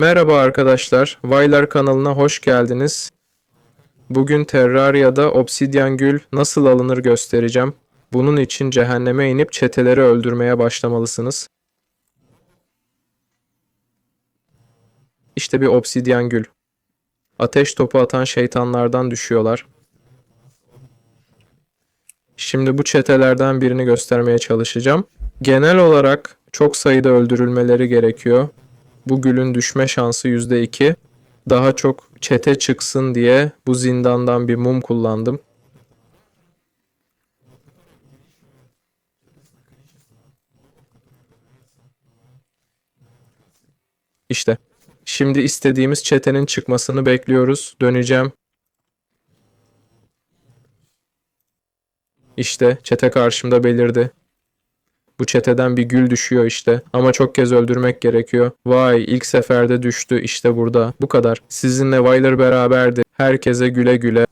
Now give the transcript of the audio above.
Merhaba arkadaşlar, Vaylar kanalına hoş geldiniz. Bugün Terraria'da obsidyen gül nasıl alınır göstereceğim. Bunun için cehenneme inip çeteleri öldürmeye başlamalısınız. İşte bir obsidyen gül. Ateş topu atan şeytanlardan düşüyorlar. Şimdi bu çetelerden birini göstermeye çalışacağım. Genel olarak çok sayıda öldürülmeleri gerekiyor. Bu gülün düşme şansı %2. Daha çok çete çıksın diye bu zindandan bir mum kullandım. İşte. Şimdi istediğimiz çetenin çıkmasını bekliyoruz. Döneceğim. İşte çete karşımda belirdi. Bu çeteden bir gül düşüyor işte. Ama çok kez öldürmek gerekiyor. Vay ilk seferde düştü işte burada. Bu kadar. Sizinle Wyler beraberdi. Herkese güle güle.